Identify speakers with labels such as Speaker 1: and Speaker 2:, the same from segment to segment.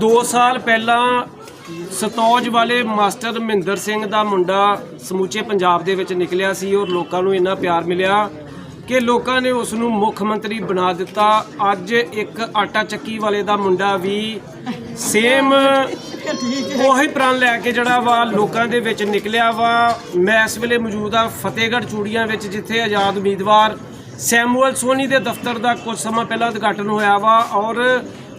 Speaker 1: 2 ਸਾਲ ਪਹਿਲਾਂ ਸਤੌਜ ਵਾਲੇ ਮਾਸਟਰ ਮਹਿੰਦਰ ਸਿੰਘ ਦਾ ਮੁੰਡਾ ਸਮੁੱਚੇ ਪੰਜਾਬ ਦੇ ਵਿੱਚ ਨਿਕਲਿਆ ਸੀ ਔਰ ਲੋਕਾਂ ਨੂੰ ਇੰਨਾ ਪਿਆਰ ਮਿਲਿਆ ਕਿ ਲੋਕਾਂ ਨੇ ਉਸ ਨੂੰ ਮੁੱਖ ਮੰਤਰੀ ਬਣਾ ਦਿੱਤਾ। ਅੱਜ ਇੱਕ ਆਟਾ ਚੱਕੀ ਵਾਲੇ ਦਾ ਮੁੰਡਾ ਵੀ ਸੇਮ ਉਹੀ ਪ੍ਰਣ ਲੈ ਕੇ ਜਿਹੜਾ ਵਾ ਲੋਕਾਂ ਦੇ ਵਿੱਚ ਨਿਕਲਿਆ ਵਾ। ਮੈਂ ਇਸ ਵੇਲੇ ਮੌਜੂਦ ਆ ਫਤਿਹਗੜ੍ਹ ਚੂੜੀਆਂ ਵਿੱਚ, ਜਿੱਥੇ ਆਜ਼ਾਦ ਉਮੀਦਵਾਰ ਸੈਮੂਅਲ ਸੋਨੀ ਦੇ ਦਫ਼ਤਰ ਦਾ ਕੁਝ ਸਮਾਂ ਪਹਿਲਾਂ ਉਦਘਾਟਨ ਹੋਇਆ ਵਾ ਔਰ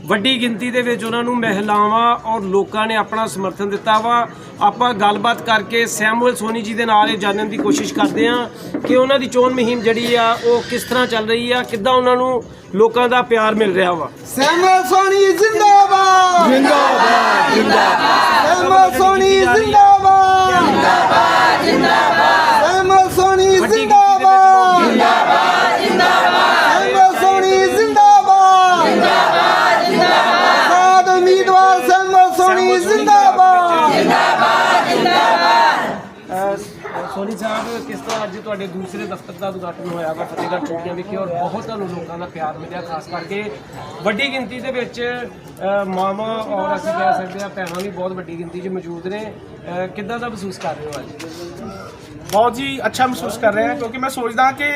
Speaker 1: ਵੱਡੀ ਗਿਣਤੀ ਦੇ ਵਿੱਚ ਉਹਨਾਂ ਨੂੰ ਮਹਿਲਾਵਾਂ ਔਰ ਲੋਕਾਂ ਨੇ ਆਪਣਾ ਸਮਰਥਨ ਦਿੱਤਾ ਵਾ। ਆਪਾਂ ਗੱਲਬਾਤ ਕਰਕੇ ਸੈਮੂਅਲ ਸੋਨੀ ਜੀ ਦੇ ਨਾਲ ਇਹ ਜਾਣਨ ਦੀ ਕੋਸ਼ਿਸ਼ ਕਰਦੇ ਹਾਂ ਕਿ ਉਹਨਾਂ ਦੀ ਚੋਣ ਮੁਹਿੰਮ ਜਿਹੜੀ ਆ ਉਹ ਕਿਸ ਤਰ੍ਹਾਂ ਚੱਲ ਰਹੀ ਆ ਕਿੱਦਾਂ ਉਹਨਾਂ ਨੂੰ ਲੋਕਾਂ ਦਾ ਪਿਆਰ ਮਿਲ ਰਿਹਾ ਵਾ।
Speaker 2: ਸੈਮਲ ਸੋਨੀ ਜਿੰਦਾਬਾਦ। ਜਿੰਦਾਬਾਦ ਜਿੰਦਾਬਾਦ। ਸੈਮਲ ਸੋਨੀ ਜਿੰਦਾਬਾਦ। ਸੋਨੀ
Speaker 1: ਸਾਹਿਬ ਕਿਸ ਤਰ੍ਹਾਂ ਅੱਜ ਤੁਹਾਡੇ ਦੂਸਰੇ ਦਫ਼ਤਰ ਦਾ ਉਦਘਾਟਨ ਹੋਇਆ ਵਾ ਫਤਿਹਗੜ੍ਹ ਚੂੜੀਆਂ ਵਿਖੇ ਔਰ ਬਹੁਤ ਤੁਹਾਨੂੰ ਲੋਕਾਂ ਦਾ ਪਿਆਰ ਮਿਲਿਆ ਖਾਸ ਕਰਕੇ ਵੱਡੀ ਗਿਣਤੀ ਦੇ ਵਿੱਚ ਮਾਵਾਂ ਔਰ ਅਸੀਂ ਕਹਿ ਸਕਦੇ ਆ ਭੈਣਾਂ ਵੀ ਬਹੁਤ ਵੱਡੀ ਗਿਣਤੀ 'ਚ ਮੌਜੂਦ ਨੇ। ਕਿੱਦਾਂ ਦਾ ਮਹਿਸੂਸ ਕਰ ਰਹੇ ਹੋ ਅੱਜ?
Speaker 3: ਬਹੁਤ ਜੀ ਅੱਛਾ ਮਹਿਸੂਸ ਕਰ ਰਿਹਾ ਕਿਉਂਕਿ ਮੈਂ ਸੋਚਦਾ ਕਿ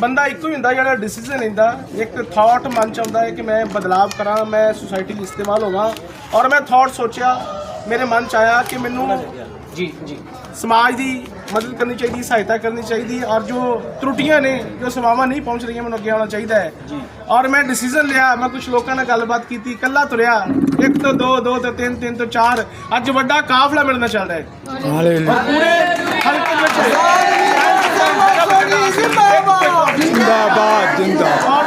Speaker 3: ਬੰਦਾ ਇੱਕੋ ਹੀ ਹੁੰਦਾ ਜਿਹੜਾ ਡਿਸੀਜਨ ਲੈਂਦਾ ਇੱਕ ਥਾਟ ਮਨ ਚ ਆਉਂਦਾ ਹੈ ਕਿ ਮੈਂ ਬਦਲਾਵ ਕਰਾਂ ਮੈਂ ਸੁਸਾਇਟੀ ਲਈ ਇਸਤੇਮਾਲ ਹੋਵਾਂ। ਔਰ ਮੈਂ ਥਾਟ ਸੋਚਿਆ ਮੇਰੇ ਮਨ ਚ ਆਇਆ ਕਿ ਮੈਨੂੰ
Speaker 1: ਜੀ ਜੀ।
Speaker 3: ਸਮਾਜ ਦੀ ਮਦਦ ਕਰਨੀ ਚਾਹੀਦੀ ਸਹਾਇਤਾ ਕਰਨੀ ਚਾਹੀਦੀ ਔਰ ਜੋ ਤਰੁੱਟੀਆਂ ਨੇ ਜੋ ਸੇਵਾਵਾਂ ਨਹੀਂ ਪਹੁੰਚ ਰਹੀਆਂ ਮੈਨੂੰ ਅੱਗੇ ਆਉਣਾ ਚਾਹੀਦਾ ਹੈ। ਔਰ ਮੈਂ ਡਿਸੀਜਨ ਲਿਆ ਮੈਂ ਕੁਝ ਲੋਕਾਂ ਨਾਲ ਗੱਲਬਾਤ ਕੀਤੀ ਇਕੱਲਾ ਤੁਰਿਆ ਇੱਕ ਤੋਂ ਦੋ ਦੋ ਤੋਂ ਤਿੰਨ ਤਿੰਨ ਤੋਂ ਚਾਰ ਅੱਜ ਵੱਡਾ ਕਾਫਲਾ ਮੇਰੇ ਨਾਲ ਚੱਲ ਰਿਹਾ ਹੈ। ਹਾਲੇਲੂਇਆ। ਪੂਰੇ ਹਲਕੇ ਵਿੱਚ
Speaker 2: ਜਿੰਦਾਬਾਦ
Speaker 3: ਜਿੰਦਾਬਾਦ। ਜਿੰਦਾਬਾਦ ਔਰ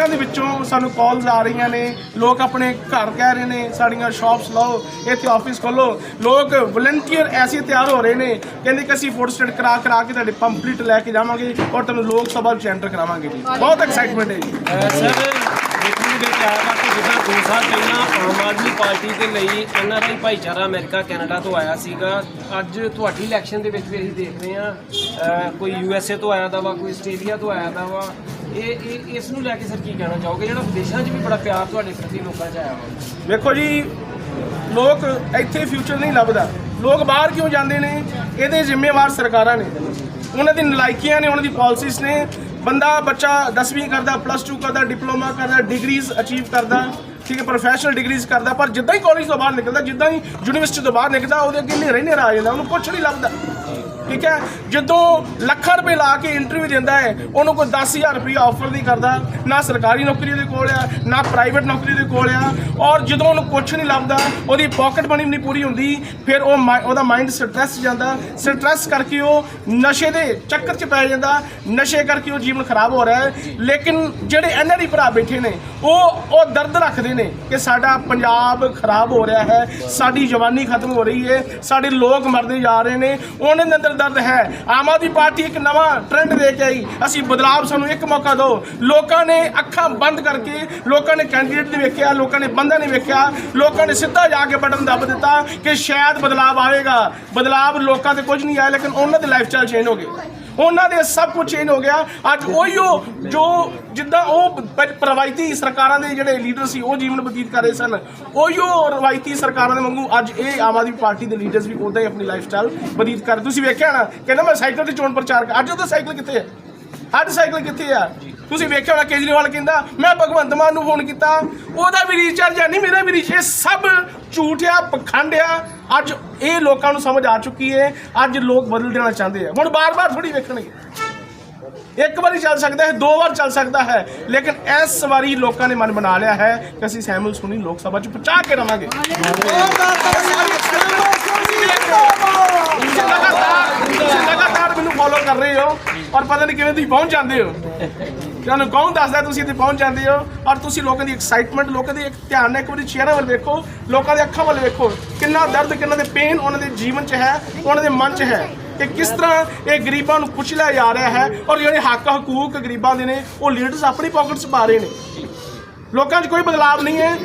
Speaker 3: ਸਾਰੇ ਦੇ ਵਿੱਚੋਂ ਸਾਨੂੰ ਕਾਲਸ ਆ ਰਹੀਆਂ ਨੇ। ਲੋਕ ਆਪਣੇ ਘਰ ਕਹਿ ਰਹੇ ਨੇ, ਸਾਡੀਆਂ ਸ਼ਾਪਸ ਲਾਓ, ਇੱਥੇ ਆਫਿਸ ਖੋਲੋ ਲੋਕ ਵਲੰਟੀਅਰ ਐਸੇ ਤਿਆਰ ਹੋ ਰਹੇ ਨੇ, ਕਹਿੰਦੇ ਕਿ ਅਸੀਂ ਫੋਟੋ ਸਟੇਟ ਕਰਾ ਕਰਾ ਕੇ ਤੁਹਾਡੇ ਪੰਪਲੀਟ ਲੈ ਕੇ ਜਾਵਾਂਗੇ ਔਰ ਤੁਹਾਨੂੰ ਲੋਕ ਸਭਾ ਵਿੱਚ ਐਂਟਰ ਕਰਾਵਾਂਗੇ ਜੀ। ਬਹੁਤ ਐਕਸਾਈਟਮੈਂਟ ਹੈ ਜੀ।
Speaker 1: ਸਰ, ਦੇਖਣ ਦੇ ਵਿੱਚ ਵਾ ਕਿ ਜਿੱਦਾਂ ਦੋ ਸਾਲ ਪਹਿਲਾਂ ਆਮ ਆਦਮੀ ਪਾਰਟੀ ਦੇ ਲਈ ਐਨਆਰਆਈ ਭਾਈਚਾਰਾ ਅਮਰੀਕਾ, ਕੈਨੇਡਾ ਤੋਂ ਆਇਆ ਸੀਗਾ। ਅੱਜ ਤੁਹਾਡੀ ਇਲੈਕਸ਼ਨ ਦੇ ਵਿੱਚ ਵੀ ਅਸੀਂ ਦੇਖ ਰਹੇ ਹਾਂ। ਅਹ ਕੋਈ ਯੂਐਸਏ ਤੋਂ ਆਇਆ ਦਾ ਵਾ, ਕੋਈ ਆਸਟ੍ਰੇਲੀਆ ਤੋਂ ਆਇਆ ਦਾ ਵਾ। ਇਹ ਇਹ ਇਸ ਨੂੰ ਲੈ ਕੇ ਸਰ ਕੀ ਕਹਿਣਾ ਚਾਹੋਗੇ? ਜਿਹੜਾ ਵਿਦੇਸ਼ਾਂ 'ਚ ਵੀ ਬੜਾ ਪਿਆਰ ਤੁਹਾਡੇ ਪ੍ਰਤੀ ਲੋਕਾਂ 'ਚ ਆਇਆ ਵਾ
Speaker 3: ਵੇਖੋ ਜੀ, ਲੋਕ ਇੱਥੇ ਫਿਊਚਰ ਨਹੀਂ ਲੱਭਦਾ। ਲੋਕ ਬਾਹਰ ਕਿਉਂ ਜਾਂਦੇ ਨੇ? ਇਹਦੇ ਜ਼ਿੰਮੇਵਾਰ ਸਰਕਾਰਾਂ ਨੇ। ਉਹਨਾਂ ਦੀ ਨਲਾਇਕੀਆਂ ਨੇ, ਉਹਨਾਂ ਦੀ ਪਾਲਿਸੀਜ਼ ਨੇ। ਬੰਦਾ ਬੱਚਾ 10ਵੀਂ ਕਰਦਾ ਪਲੱਸ 2 ਕਰਦਾ ਡਿਪਲੋਮਾ ਕਰਦਾ ਡਿਗਰੀਜ਼ ਅਚੀਵ ਕਰਦਾ, ਠੀਕ ਹੈ ਪ੍ਰੋਫੈਸ਼ਨਲ ਡਿਗਰੀਜ਼ ਕਰਦਾ, ਪਰ ਜਿੱਦਾਂ ਹੀ ਕਾਲਜ ਤੋਂ ਬਾਹਰ ਨਿਕਲਦਾ, ਜਿੱਦਾਂ ਹੀ ਯੂਨੀਵਰਸਿਟੀ ਤੋਂ ਬਾਹਰ ਨਿਕਲਦਾ, ਉਹਦੇ ਅੱਗੇ ਹਨੇਰਾ ਹੀ ਹਨੇਰਾ ਆ ਜਾਂਦਾ, ਉਹਨੂੰ ਕੁਝ ਨਹੀਂ ਲੱਭਦਾ। ਠੀਕ ਹੈ? ਜਦੋਂ ਲੱਖਾਂ ਰੁਪਏ ਲਾ ਕੇ ਇੰਟਰਵਿਊ ਦਿੰਦਾ ਹੈ, ਉਹਨੂੰ ਕੋਈ 10000 ਰੁਪਏ ਆਫਰ ਨਹੀਂ ਕਰਦਾ, ਨਾ ਸਰਕਾਰੀ ਨੌਕਰੀ ਦੇ ਕੋਲ ਆ, ਨਾ ਪ੍ਰਾਈਵੇਟ ਨੌਕਰੀ ਦੇ ਕੋਲ ਆ, ਔਰ ਜਦੋਂ ਉਹਨੂੰ ਕੁਝ ਨਹੀਂ ਲੱਭਦਾ, ਉਹਦੀ ਪਾਕਟ ਮਨੀ ਨਹੀਂ ਪੂਰੀ ਹੁੰਦੀ, ਫਿਰ ਉਹ ਮਾਈ- ਉਹਦਾ ਮਾਈਂਡ ਸਟ੍ਰੈਸ ਜਾਂਦਾ। ਸਟ੍ਰੈਸ ਕਰਕੇ ਉਹ ਨਸ਼ੇ ਦੇ ਚੱਕਰ 'ਚ ਪੈ ਜਾਂਦਾ, ਨਸ਼ੇ ਕਰਕੇ ਉਹ ਜੀਵਨ ਖਰਾਬ ਹੋ ਰਿਹਾ ਹੈ। ਲੇਕਿਨ ਜਿਹੜੇ ਐਨਆਰਈ ਭਰਾ ਬੈਠੇ ਨੇ, ਉਹ ਉਹ ਦਰਦ ਰੱਖਦੇ ਨੇ ਕਿ ਸਾਡਾ ਪੰਜਾਬ ਖਰਾਬ ਹੋ ਰਿਹਾ ਹੈ, ਸਾਡੀ ਜਵਾਨੀ ਖਤਮ ਹੋ ਰਹੀ ਹੈ, ਸਾਡੇ ਲੋਕ ਮਰਦੇ ਜਾ ਰਹੇ ਨੇ, ਉਹਨਾਂ ਦੇ ਅੰਦਰ ਦਰਦ ਹੈ। ਆਮ ਆਦਮੀ ਪਾਰਟੀ ਇੱਕ ਨਵਾਂ ਟ੍ਰੈਂਡ ਦੇ ਕੇ ਆਈ। ਅਸੀਂ ਬਦਲਾਵ ਸਾਨੂੰ ਇੱਕ ਮੌਕਾ ਦਿਓ। ਲੋਕਾਂ ਨੇ ਅੱਖਾਂ ਬੰਦ ਕਰਕੇ ਲੋਕਾਂ ਨੇ ਕੈਂਡੀਡੇਟ ਨਹੀਂ ਵੇਖਿਆ, ਲੋਕਾਂ ਨੇ ਬੰਦਾ ਨੇ ਵੇਖਿਆ। ਲੋਕਾਂ ਨੇ ਸਿੱਧਾ ਜਾ ਕੇ ਬਟਨ ਦੱਬ ਦਿੱਤਾ ਕਿ ਸ਼ਾਇਦ ਬਦਲਾਵ ਆਵੇਗਾ। ਬਦਲਾਵ ਲੋਕਾਂ ਤੇ ਕੁਝ ਨਹੀਂ ਆਇਆ, ਲੇਕਿਨ ਉਹਨਾਂ ਦੇ ਲਾਈਫ ਸਟਾਈਲ ਚੇਂਜ ਹੋ ਗਏ ਉਹਨਾਂ ਦੇ ਸਭ ਕੁਝ ਚੇਂਜ ਹੋ ਗਿਆ। ਅੱਜ ਉਹੀਓ ਜੋ ਜਿੱਦਾਂ ਉਹ ਪ- ਪ੍ਰਵਾਇਤੀ ਸਰਕਾਰਾਂ ਦੇ ਜਿਹੜੇ ਲੀਡਰ ਸੀ, ਉਹ ਜੀਵਨ ਬਤੀਤ ਕਰ ਰਹੇ ਸਨ। ਉਹੀਓ ਰਵਾਇਤੀ ਸਰਕਾਰਾਂ ਦੇ ਵਾਂਗੂ ਅੱਜ ਇਹ ਆਮ ਆਦਮੀ ਪਾਰਟੀ ਦੇ ਲੀਡਰਸ ਵੀ ਉਦਾਂ ਹੀ ਆਪਣੀ ਲਾਈਫ ਸਟਾਈਲ ਬਤੀਤ ਕਰ ਤੁਸੀਂ ਵੇਖਿਆ ਨਾ ਕਹਿੰਦਾ ਮੈਂ ਸਾਈਕਲ ਤੇ ਚੋਣ ਪ੍ਰਚਾਰ ਕਰ ਅੱਜ ਉਹਦਾ ਸਾਈਕਲ ਕਿੱਥੇ ਹੈ? ਅੱਜ ਸਾਈਕਲ ਕਿੱਥੇ ਆ? ਤੁਸੀਂ ਵੇਖਿਆ ਹੋਣਾ ਕੇਜਰੀਵਾਲ ਕਹਿੰਦਾ ਮੈਂ ਭਗਵੰਤ ਮਾਨ ਨੂੰ ਫੋਨ ਕੀਤਾ। ਉਹਦਾ ਵੀ ਰੀਚਾਰਜ ਨਹੀਂ ਮੇਰਾ ਵੀ ਰੀਚਾਰਜ ਸਭ ਝੂਠ ਆ ਪਖੰਡ ਆ। ਅੱਜ ਇਹ ਲੋਕਾਂ ਨੂੰ ਸਮਝ ਆ ਚੁੱਕੀ ਹੈ ਅੱਜ ਲੋਕ ਬਦਲ ਦੇਣਾ ਚਾਹੁੰਦੇ ਆ। ਹੁਣ ਬਾਰ-ਬਾਰ ਥੋੜੀ ਵੇਖਣਗੇ। ਇੱਕ ਵਾਰੀ ਚੱਲ ਸਕਦਾ ਹੈ ਦੋ ਵਾਰ ਚੱਲ ਸਕਦਾ ਹੈ। ਲੇਕਿਨ ਇਸ ਵਾਰੀ ਲੋਕਾਂ ਨੇ ਮਨ ਬਣਾ ਲਿਆ ਹੈ ਕਿ ਅਸੀਂ ਸੈਮਲ ਸੁਣੀ ਲੋਕ ਸਭਾ ਚ ਪਹੁੰਚਾ ਕੇ ਰਵਾਂਗੇ। ਲਗਾਤਾਰ ਕਰ ਰਹੇ ਹੋ ਔਰ ਪਤਾ ਨਹੀਂ ਕਿਵੇਂ ਤੁਸੀਂ ਪਹੁੰਚ ਜਾਂਦੇ ਹੋ। ਤੁਹਾਨੂੰ ਕੌਣ ਦੱਸਦਾ ਤੁਸੀਂ ਇੱਥੇ ਪਹੁੰਚ ਜਾਂਦੇ ਹੋ ਔਰ ਤੁਸੀਂ ਲੋਕਾਂ ਦੀ ਐਕਸਾਈਟਮੈਂਟ ਲੋਕਾਂ ਦੀ ਇੱਕ ਧਿਆਨ ਨਾਲ ਇੱਕ ਵਾਰੀ ਚਿਹਰਾ ਵੱਲ ਵੇਖੋ, ਲੋਕਾਂ ਦੇ ਅੱਖਾਂ ਵੱਲ ਵੇਖੋ, ਕਿੰਨਾ ਦਰਦ, ਕਿੰਨਾ ਦੇ ਪੇਨ ਉਹਨਾਂ ਦੇ ਜੀਵਨ 'ਚ ਹੈ, ਉਹਨਾਂ ਦੇ ਮਨ 'ਚ ਹੈ ਕਿ ਕਿਸ ਤਰ੍ਹਾਂ ਇਹ ਗਰੀਬਾਂ ਨੂੰ ਕੁਚਲਿਆ ਜਾ ਰਿਹਾ ਹੈ ਔਰ ਜਿਹੜੇ ਹੱਕ ਹਕੂਕ ਗਰੀਬਾਂ ਦੇ ਨੇ, ਉਹ ਲੀਡਰਸ ਆਪਣੀ ਪਾਕਟਸ ਪਾ ਰਹੇ ਨੇ। ਲੋਕਾਂ 'ਚ ਕੋਈ ਬਦਲਾਵ ਨਹੀਂ ਹੈ।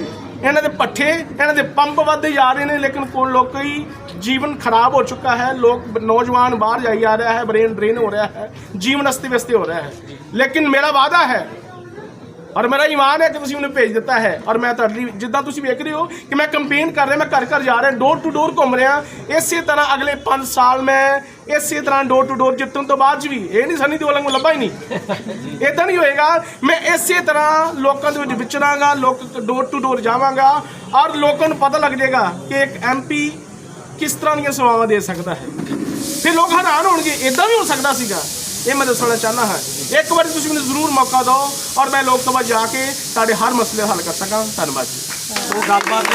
Speaker 3: ਇਹਨਾਂ ਦੇ ਪੱਠੇ, ਇਹਨਾਂ ਦੇ ਪੰਪ ਵੱਧਦੇ ਜਾ ਰਹੇ ਨੇ, ਲੇਕਿਨ ਕੋਲ ਲੋਕੀ ਜੀਵਨ ਖਰਾਬ ਹੋ ਚੁੱਕਾ ਹੈ, ਲੋਕ ਨੌਜਵਾਨ ਬਾਹਰ ਜਾਈ ਜਾ ਰਿਹਾ ਹੈ, ਬ੍ਰੇਨ ਡਰੇਨ ਹੋ ਰਿਹਾ ਹੈ, ਜੀਵਨ ਅਸਤ ਵਿਅਸਤ ਹੋ ਰਿਹਾ ਹੈ। ਲੇਕਿਨ ਮੇਰਾ ਵਾਅਦਾ ਹੈ ਔਰ ਮੇਰਾ ਈਮਾਨ ਹੈ ਕਿ ਤੁਸੀਂ ਉਹਨੂੰ ਭੇਜ ਦਿੱਤਾ ਹੈ। ਔਰ ਮੈਂ ਤੁਹਾਡੇ ਲਈ ਜਿੱਦਾਂ ਤੁਸੀਂ ਵੇਖ ਰਹੇ ਹੋ ਕਿ ਮੈਂ ਕੰਪੇਨ ਕਰ ਰਿਹਾ, ਮੈਂ ਘਰ ਘਰ ਜਾ ਰਿਹਾ ਡੋਰ ਟੂ ਡੋਰ ਘੁੰਮ ਰਿਹਾ। ਇਸੇ ਤਰ੍ਹਾਂ ਅਗਲੇ 5 ਸਾਲ ਮੈਂ ਇਸੇ ਤਰ੍ਹਾਂ ਡੋਰ ਟੂ ਡੋਰ ਜਿੱਤਣ ਤੋਂ ਬਾਅਦ 'ਚ ਵੀ, ਇਹ ਨਹੀਂ ਸਨੀ ਦਿਓਲ ਨੂੰ ਲੱਭਾ ਹੀ ਨਹੀਂ। ਇਦਾਂ ਨਹੀਂ ਹੋਏਗਾ। ਮੈਂ ਇਸੇ ਤਰ੍ਹਾਂ ਲੋਕਾਂ ਦੇ ਵਿੱਚ ਵਿਚਰਾਂਗਾ, ਲੋਕ ਡੋਰ ਟੂ ਡੋਰ ਜਾਵਾਂਗਾ ਔਰ ਲੋਕਾਂ ਨੂੰ ਪਤਾ ਲੱਗ ਜਾਏਗਾ ਕਿ ਇੱਕ ਐਮਪੀ ਕਿਸ ਤਰ੍ਹਾਂ ਦੀਆਂ ਸੇਵਾਵਾਂ ਦੇ ਸਕਦਾ ਹੈ। ਫਿਰ ਲੋਕ ਹੈਰਾਨ ਹੋਣਗੇ ਇਦਾਂ ਵੀ ਹੋ ਸਕਦਾ ਸੀਗਾ। ਇਹ ਮੈਂ ਦੱਸਣਾ ਚਾਹੁੰਦਾ ਹਾਂ ਇੱਕ ਵਾਰੀ ਤੁਸੀਂ ਮੈਨੂੰ ਜ਼ਰੂਰ ਮੌਕਾ ਦਿਓ ਔਰ ਮੈਂ ਲੋਕ ਸਭਾ ਜਾ ਕੇ ਤੁਹਾਡੇ ਹਰ ਮਸਲੇ ਹੱਲ ਕਰ ਸਕਾਂ। ਧੰਨਵਾਦ ਜੀ।
Speaker 1: ਉਹ ਗੱਲਬਾਤ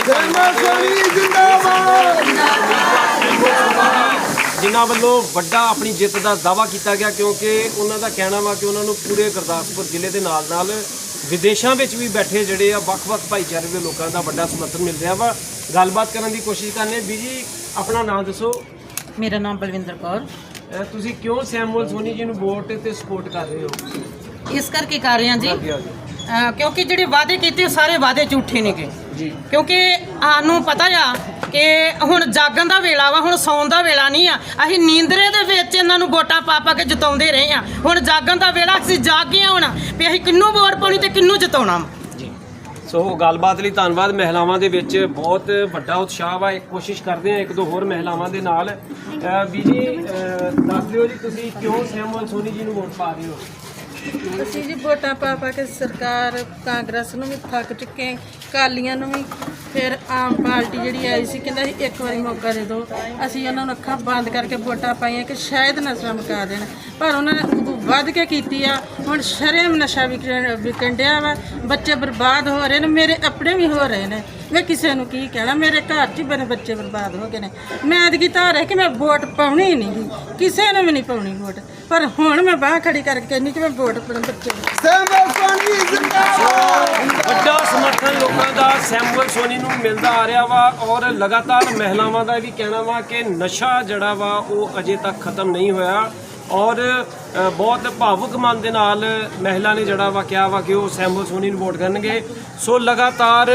Speaker 1: ਜਿਨ੍ਹਾਂ ਵੱਲੋਂ ਵੱਡਾ ਆਪਣੀ ਜਿੱਤ ਦਾ ਦਾਵਾ ਕੀਤਾ ਗਿਆ ਕਿਉਂਕਿ ਉਹਨਾਂ ਦਾ ਕਹਿਣਾ ਵਾ ਕਿ ਉਹਨਾਂ ਨੂੰ ਪੂਰੇ ਗੁਰਦਾਸਪੁਰ ਜ਼ਿਲ੍ਹੇ ਦੇ ਨਾਲ ਨਾਲ ਵਿਦੇਸ਼ਾਂ ਵਿੱਚ ਵੀ ਬੈਠੇ ਜਿਹੜੇ ਆ ਵੱਖ-ਵੱਖ ਭਾਈਚਾਰੇ ਦੇ ਲੋਕਾਂ ਦਾ ਵੱਡਾ ਸਮਰਥਨ ਮਿਲ ਰਿਹਾ ਵਾ। ਗੱਲਬਾਤ ਕਰਨ ਦੀ ਕੋਸ਼ਿਸ਼ ਕਰਨੇ। ਬੀਜੀ ਆਪਣਾ ਨਾਮ ਦੱਸੋ।
Speaker 4: ਮੇਰਾ ਨਾਮ ਬਲਵਿੰਦਰ ਕੌਰ।
Speaker 1: ਤੁਸੀਂ ਕਿਉਂ ਸੈਮੂਅਲ ਸੋਨੀ ਜੀ ਨੂੰ ਵੋਟ ਤੇ ਸਪੋਰਟ ਕਰ ਰਹੇ ਹੋ?
Speaker 4: ਇਸ ਕਰਕੇ ਕਰ ਰਹੇ ਹਾਂ ਜੀ। ਅਹ ਕਿਉਂਕਿ ਜਿਹੜੇ ਵਾਅਦੇ ਕੀਤੇ ਉਹ ਸਾਰੇ ਵਾਅਦੇ ਝੂਠੇ ਨੇਗੇ।
Speaker 1: ਜੀ।
Speaker 4: ਕਿਉਂਕਿ ਸਾਨੂੰ ਪਤਾ ਆ ਕਿ ਹੁਣ ਜਾਗਣ ਦਾ ਵੇਲਾ ਵਾ ਹੁਣ ਸੌਣ ਦਾ ਵੇਲਾ ਨਹੀਂ ਆ। ਅਸੀਂ ਨੀਂਦਰੇ ਦੇ ਵਿੱਚ ਇਹਨਾਂ ਨੂੰ ਵੋਟਾਂ ਪਾ ਪਾ ਕੇ ਜਿਤਾਉਂਦੇ ਰਹੇ ਆ ਹੁਣ ਜਾਗਣ ਦਾ ਵੇਲਾ ਅਸੀਂ ਜਾਗ ਗਏ ਹੁਣ ਵੀ ਅਸੀਂ ਕਿੰਨੂੰ ਵੋਟ ਪਾਉਣੀ ਤੇ ਕਿੰਨੂੰ ਜਿਤਾਉਣਾ ਵਾ।
Speaker 1: ਸੋ ਗੱਲਬਾਤ ਲਈ ਧੰਨਵਾਦ। ਮਹਿਲਾਵਾਂ ਦੇ ਵਿੱਚ ਬਹੁਤ ਵੱਡਾ ਉਤਸ਼ਾਹ ਵਾ। ਇੱਕ ਕੋਸ਼ਿਸ਼ ਕਰਦੇ ਆ ਇੱਕ ਦੋ ਹੋਰ ਮਹਿਲਾਵਾਂ ਦੇ ਨਾਲ। ਵੀ ਜੀ ਦੱਸ ਦਿਓ ਜੀ, ਤੁਸੀਂ ਕਿਉਂ ਸੈਮੂਅਲ ਸੋਨੀ ਜੀ ਨੂੰ ਵੋਟ ਪਾ ਰਹੇ ਹੋ?
Speaker 5: ਅਸੀਂ ਜੀ ਵੋਟਾਂ ਪਾ ਪਾ ਕੇ ਸਰਕਾਰ, ਕਾਂਗਰਸ ਨੂੰ ਵੀ ਥੱਕ ਚੁੱਕੇ ਕਾਲੀਆਂ ਨੂੰ ਵੀ। ਫਿਰ ਆਮ ਪਾਰਟੀ ਜਿਹੜੀ ਆਈ ਸੀ, ਕਹਿੰਦਾ ਸੀ, ਇੱਕ ਵਾਰੀ ਮੌਕਾ ਦੇ ਦਿਓ। ਅਸੀਂ ਉਹਨਾਂ ਨੂੰ ਅੱਖਾਂ ਬੰਦ ਕਰਕੇ ਵੋਟਾਂ ਪਾਈਆਂ ਕਿ ਸ਼ਾਇਦ ਨਸ਼ਾ ਮੁਕਾ ਦੇਣ। ਪਰ ਉਹਨਾਂ ਨੇ ਵੱਧ ਕੇ ਕੀਤੀ ਆ। ਹੁਣ ਸ਼ਰੇਮ ਨਸ਼ਾ ਵਿਕਣ ਡਿਆ ਵਾ। ਬੱਚੇ ਬਰਬਾਦ ਹੋ ਰਹੇ ਨੇ ਮੇਰੇ ਆਪਣੇ ਵੀ ਹੋ ਰਹੇ ਨੇ। ਮੈਂ ਕਿਸੇ ਨੂੰ ਕੀ ਕਹਿਣਾ ਮੇਰੇ ਘਰ 'ਚ ਮੇਰੇ ਬੱਚੇ ਬਰਬਾਦ ਹੋ ਗਏ ਨੇ। ਮੈਂ ਅਦਗੀ ਧਾਰ ਹੈ ਕਿ ਮੈਂ ਵੋਟ ਪਾਉਣੀ ਨਹੀਂ। ਕਿਸੇ ਨੂੰ ਵੀ ਨਹੀਂ ਪਾਉਣੀ ਵੋਟ। ਪਰ ਹੁਣ ਮੈਂ ਬਾਹ ਖੜੀ ਕਰਕੇ ਕਹਿੰਦੀ ਕਿ ਮੈਂ ਵੋਟ ਆਪਣੇ ਬੱਚੇ
Speaker 1: ਵੱਡਾ ਸਮਰਥਨ ਲੋਕਾਂ ਦਾ ਸੈਮੂਅਲ ਸੋਨੀ ਨੂੰ ਮਿਲਦਾ ਆ ਰਿਹਾ ਵਾ ਔਰ ਲਗਾਤਾਰ ਮਹਿਲਾਵਾਂ ਦਾ ਵੀ ਕਹਿਣਾ ਵਾ ਕਿ ਨਸ਼ਾ ਜਿਹੜਾ ਵਾ ਉਹ ਅਜੇ ਤੱਕ ਖਤਮ ਨਹੀਂ ਹੋਇਆ। ਔਰ ਬਹੁਤ ਭਾਵੁਕ ਮਨ ਦੇ ਨਾਲ ਮਹਿਲਾ ਨੇ ਜਿਹੜਾ ਵਾ ਕਿਹਾ ਵਾ ਕਿ ਉਹ ਸੈਮੂਅਲ ਸੋਨੀ ਨੂੰ ਵੋਟ ਕਰਨਗੇ। ਸੋ ਲਗਾਤਾਰ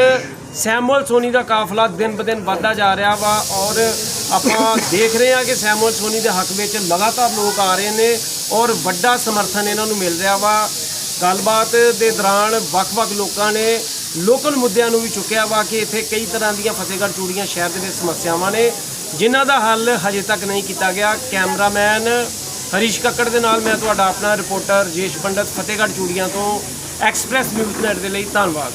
Speaker 1: ਸੈਮੂਅਲ ਸੋਨੀ ਦਾ ਕਾਫਲਾ ਦਿਨ ਬ ਦਿਨ ਵੱਧਦਾ ਜਾ ਰਿਹਾ ਵਾ ਔਰ ਆਪਾਂ ਦੇਖ ਰਹੇ ਹਾਂ ਕਿ ਸੈਮੂਅਲ ਸੋਨੀ ਦੇ ਹੱਕ ਵਿੱਚ ਲਗਾਤਾਰ ਲੋਕ ਆ ਰਹੇ ਨੇ ਔਰ ਵੱਡਾ ਸਮਰਥਨ ਇਹਨਾਂ ਨੂੰ ਮਿਲ ਰਿਹਾ ਵਾ। ਗੱਲਬਾਤ ਦੇ ਦੌਰਾਨ ਵੱਖ-ਵੱਖ ਲੋਕਾਂ ਨੇ ਲੋਕਲ ਮੁੱਦਿਆਂ ਨੂੰ ਵੀ ਚੁੱਕਿਆ ਵਾ ਕਿ ਇੱਥੇ ਕਈ ਤਰ੍ਹਾਂ ਦੀਆਂ ਫਤਿਹਗੜ੍ਹ ਚੂੜੀਆਂ ਸ਼ਹਿਰ ਦੇ ਵਿੱਚ ਸਮੱਸਿਆਵਾਂ ਨੇ, ਜਿਨ੍ਹਾਂ ਦਾ ਹੱਲ ਹਜੇ ਤੱਕ ਨਹੀਂ ਕੀਤਾ ਗਿਆ। ਕੈਮਰਾਮੈਨ ਹਰੀਸ਼ ਕੱਕੜ ਦੇ ਨਾਲ ਮੈਂ ਤੁਹਾਡਾ ਆਪਣਾ ਰਿਪੋਰਟਰ ਜੇਸ਼ ਪੰਡਤ ਫਤਿਹਗੜ੍ਹ ਚੂੜੀਆਂ ਤੋਂ ਐਕਸਪ੍ਰੈਸ ਨਿਊਜ਼ ਨੈਟ ਦੇ ਲਈ ਧੰਨਵਾਦ।